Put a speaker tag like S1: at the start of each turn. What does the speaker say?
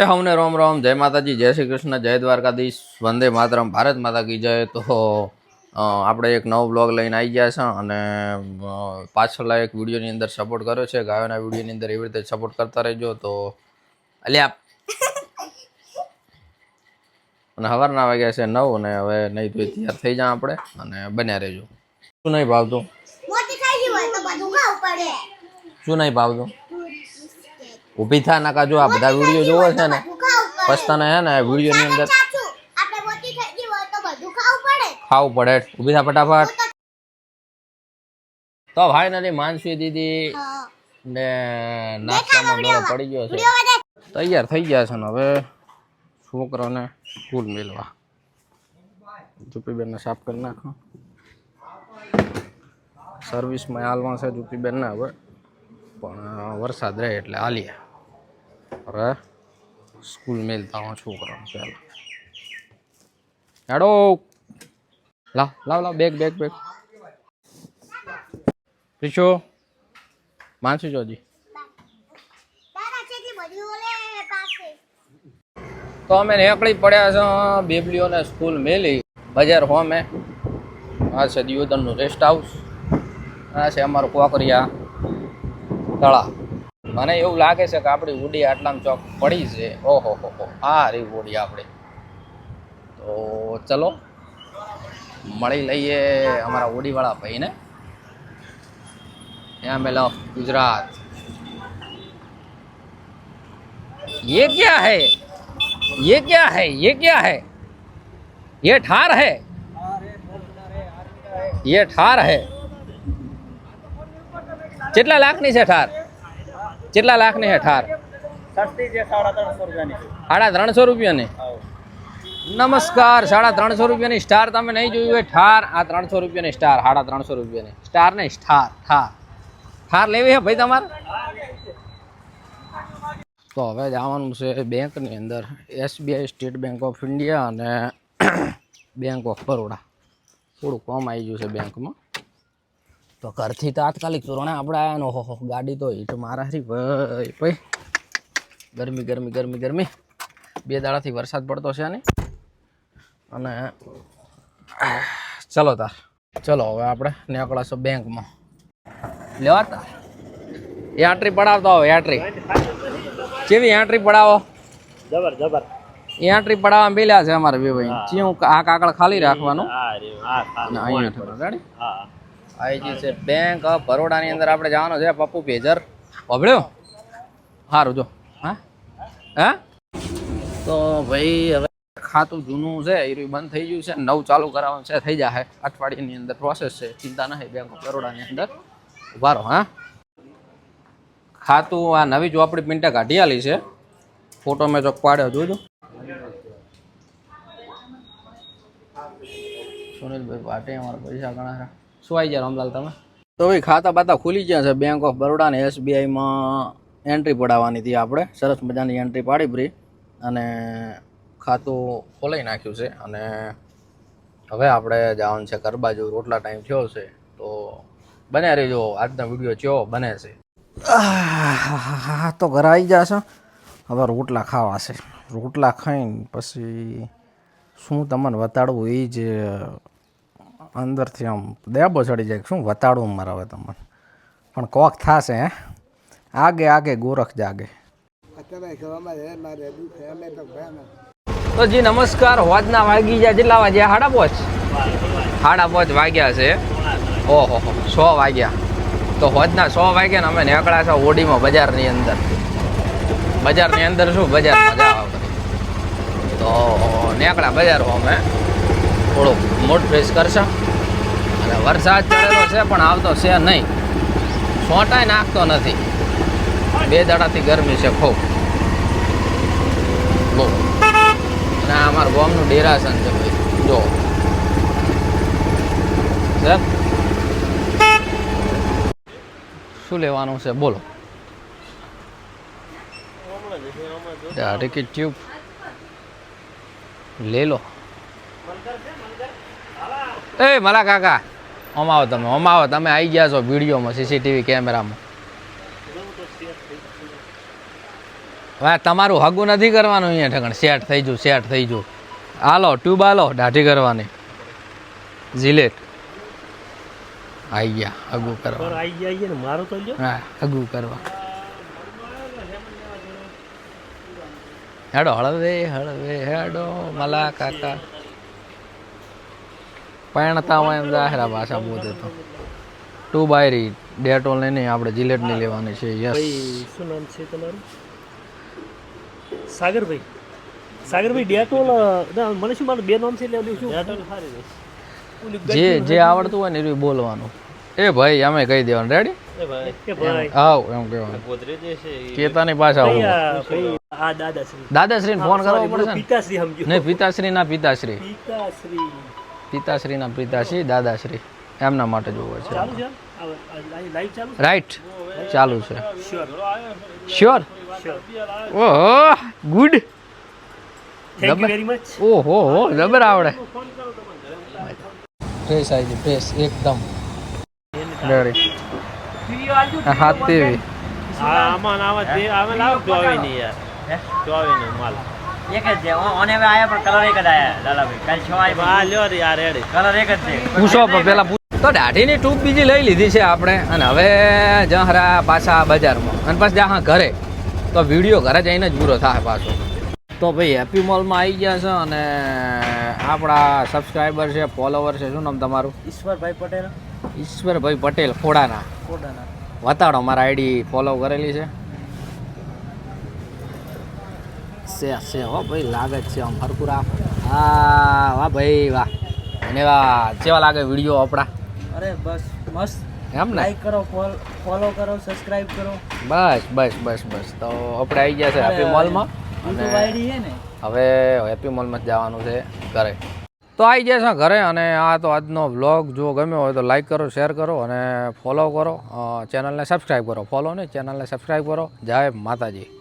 S1: એ હમને રોમ રોમ. જય માતાજી જય શ્રી કૃષ્ણ જય દ્વારકાધીશ. વંદે માતરમ. ભારત માતા કી જય. તો આપણે એક નવો બ્લોગ લઈને આવી ગયા છે અને પાછળના એક વિડીયોની અંદર સપોર્ટ કર્યો છે. ગાયોના વિડીયોની અંદર એવી રીતે સપોર્ટ કરતા રહેજો. તો અલ્યા. અને સવારના વાગ્યા છે નવ અને હવે નહીં તો તૈયાર થઈ જા આપણે અને બન્યા રહેજો. શું નહીં ભાવતું? શું નહીં ભાવતું? ઊભી થા નાકા જો આ બધા વીડિયો જોવો છે ને પછી તને હે ને વિડીયોની અંદર
S2: ખાવું પડે.
S1: ઊભી ઊભી થા ફટાફટ. તો ફાઇનલી માનસી દીદી ને નાસ્તામાં ડોળો પડી ગયો છે. તૈયાર થઈ ગયા છે ને હવે છોકરાને સ્કૂલ મેળવા. જુપીબેનને સાફ કરી નાખો. સર્વિસમાં હાલવા છે જુપીબેનને હવે. પણ વરસાદ રહે એટલે હાલીએ. હવે સ્કૂલ મેલતા હું છોકરાને પહેલાં. હેડો. લાવ લાવ લાવ બેગ બેગ બેગ રીશો માનસી જોજી તો અમે નીકળી પડ્યા છે, બેબલીઓને સ્કૂલ મેલી. બજાર હોમે આ છે દિયોદરનું રેસ્ટ હાઉસ આ છે અમારું કોકરિયા તળા મને એવું લાગે છે કે આપણી ઉડી આટલામાં ચોક પડી છે ઓહો હો હો આ રહી ઉડી આપણી તો ચલો મળી લઈએ અમારા ઉડીવાળા ભાઈને ત્યાં મેલો ગુજરાત ये क्या है ये क्या है ये क्या है ये ठार है ये ઠાર હે કેટલા લાખની છે ઠાર કેટલા લાખની છે? ઠાર. સાડા ત્રણસો રૂપિયાની. નમસ્કાર સાડા ત્રણસો રૂપિયાની સ્ટાર તમે નહીં જોયું હોય? ઠાર આ ત્રણસો રૂપિયાની સ્ટાર સાડા ત્રણસો રૂપિયાની. સ્ટાર નહીં સ્ટાર ઠાર. ઠાર લેવી હે ભાઈ તમારે? તો હવે જવાનું છે બેંકની અંદર. SBI State Bank of India અને બેંક ઓફ બરોડા. થોડું કોમ આવી ગયું છે બેંકમાં. તો ઘરથી તાત્કાલિક ધોરણે આપણે આવ્યા નો. હો ગાડી તો હીટ મારા હરી ભાઈ ભાઈ ગરમી ગરમી ગરમી ગરમી. બે દાડાથી વરસાદ પડતો છે નહીં અને ચલો તાર. ચલો હવે આપણે નીકળાશું બેંકમાં. લેવા તાર. એ પડાવતો આવો આંટરી. કેવી એન્ટ્રી પડાવો?
S3: જબર જબર.
S1: એન્ટ્રી પડાવવા મેલ્યા છે અમારે બે ભાઈ. આ કાકડ ખાલી રાખવાનું.
S3: હા
S1: અહીંયા ઠેકવાનું.
S3: હા.
S1: આઈજી છે. બેંક ઓફ બરોડાની અંદર આપણે જવાનું છે, પપ્પુ પેજર પબડ્યો સારું જો. હા? હા? તો ભાઈ, હવે ખાતું જૂનું છે, એ બંધ થઈ ગયું છે, નવું ચાલુ કરાવવાનું છે, થઈ જશે અઠવાડિયાની અંદર પ્રોસેસ છે, ચિંતા નહીં બેંક ઓફ બરોડાની અંદર. ઊભા રહો, હા? ખાતું આ નવી ચોપડી પિંટા કાઢી આલી છે. ફોટો મેં ચોક પાડ્યો, જોજો. સુનિલભાઈ પાટે અમારા પૈસા ઘણા શું આવી જાય રામલાલ તમે? તો ભાઈ ખાતા બાતા ખુલી ગયા છે બેંક ઓફ બરોડા ને એસબીઆઈમાં એન્ટ્રી પડાવવાની હતી આપણે. સરસ મજાની એન્ટ્રી પાડી પડી અને ખાતું ખોલાઈ નાખ્યું છે. અને હવે આપણે જવાનું છે ઘર બાજુ રોટલા ટાઈમ થયો છે. તો બને રહેજો. આજનો વીડિયો ચો બને છે? તો ઘરે આવી જશે હવે રોટલા ખાવા છે. રોટલા ખાઈને પછી શું તમને વતાડવું એ જ અંદરથી આમ દેબો ચડી જાય શું વતાડવું મારે હવે તમને. પણ કોક થશે હે? આગે આગે ગોરખ જાગે. તો જી નમસ્કાર. હોજના વાગી ગયા. જેટલા વાગ્યા? હાડા પોચ? હાડા પોચ વાગ્યા છે. ઓહો હો સો વાગ્યા. તો હોજના સો વાગ્યા ને અમે નીકળ્યા છે ઓડીમાં બજારની અંદર. બજારની અંદર શું? બજારમાં જાવ. તો નીકળ્યા બજારમાં અમે. થોડુંક મૂડ ફ્રેશ કરશે. અને વરસાદ ચડેલો છે, પણ આવતો છે નહીં. સોટાય નાખતો નથી. બે દાડાથી ગરમી છે ખૂબ. બહુ. અને આ અમારા ગોમનું ડેરાસન છે ભાઈ. જો? શું લેવાનું છે? બોલો. ટિકિટ ટ્યુબ લે લો. એ મલા કાકા. ઓમ આવો તમે ઓમ આવો તમે આવી ગયા છો વિડીયોમાં સીસીટીવી કેમેરામાં. હવે તમારું હગું નથી કરવાનું અહીંયા ઠગણ સેટ થઈ જુ સેટ થઈ જુ હાલો ટ્યુબ હાલો દાઢી કરવાની. જીલેટ. આઈ ગયા હગું કરવા.
S3: ગયા મારો તો
S1: હા હગું કરવા. હેડો હળવે હળવે હેડો મલા કાકા. હોય એમ જાહેરા ભાષા બોલે તો. ટુ બાયરી ડેટોલ ને નહીં આપણે જિલેટની લેવાની છે. યસ
S3: શું નામ છે તમારું? સાગરભાઈ. સાગરભાઈ ડેટોલ મને શું મારું બે નામ છે એટલે શું? ડેટોલ સારી
S1: જે જે આવડતું હોય ને એ બોલવાનું. એ ભાઈ અમે કહી દેવાનું. રેડી
S3: કે
S1: આવ એમ કહેવાનું. કેતાની પાછા આવું.
S3: આ દાદાશ્રી.
S1: દાદાશ્રીને ફોન કરવો પડશે ને.
S3: પિતાશ્રી સમજો.
S1: નહીં પિતાશ્રી ના પિતાશ્રી.
S3: પિતાશ્રી.
S1: પિતાશ્રી ના પિતાશ્રી દાદાશ્રી એમના માટે જોવો છે.
S3: ચાલુ છે? લાઈવ ચાલુ
S1: રાઈટ ચાલુ છે.
S3: શ્યોર
S1: ઓહો ગુડ
S3: થેન્ક યુ
S1: ઓહો હો જબર આવડે. ફ્રેશ આવી ગઈ ફ્રેશ એકદમ. હા તેવી.
S3: આમાં લાવ નહીં યાર. જોવે નહીં માલ.
S4: એક જ છે. ઓને હવે આયા પણ કલર એક જ આયા લાલાભાઈ. કાલ છ આયા
S3: આ લ્યો રે યાર રેડી.
S4: કલર એક જ છે.
S1: પૂછો પેલા તો દાઢીની ટ્યુબ બીજી લઈ લીધી છે આપણે. અને હવે જહરા પાછા બજારમાં. અને પાછા જ્યાં ઘરે. તો વીડિયો ઘરે જઈને જ પૂરો થાય પાછો. તો ભાઈ હેપી મોલમાં આવી ગયા છે અને આપણા સબસ્ક્રાઈબર છે ફોલોવર છે. શું નામ તમારું?
S4: ઈશ્વરભાઈ પટેલ.
S1: ઈશ્વરભાઈ પટેલ ખોડાના.
S4: કોડાના
S1: વતાડો મારા આઈડી ફોલો કરેલી છે. છે છે હો ભાઈ લાગે છે આમ હરકું રાખ હા વાહ ભાઈ વાહ. અને વાહ કેવા લાગે વીડિયો આપણા?
S4: અરે બસ મસ્ત.
S1: એમ ને?
S4: લાઈક કરો ફોલો કરો સબસ્ક્રાઇબ કરો.
S1: બસ બસ બસ બસ. તો આપણે આવી ગયા છે હેપી મોલમાં
S4: ને?
S1: હવે હેપી મોલમાં જવાનું છે ઘરે. તો આવી ગયા છે ઘરે અને આ તો આજનો વ્લોગ જો ગમ્યો હોય તો લાઈક કરો શેર કરો અને ફોલો કરો. ચેનલને સબસ્ક્રાઈબ કરો. ફોલો નહીં ચેનલને સબસ્ક્રાઈબ કરો. જય માતાજી.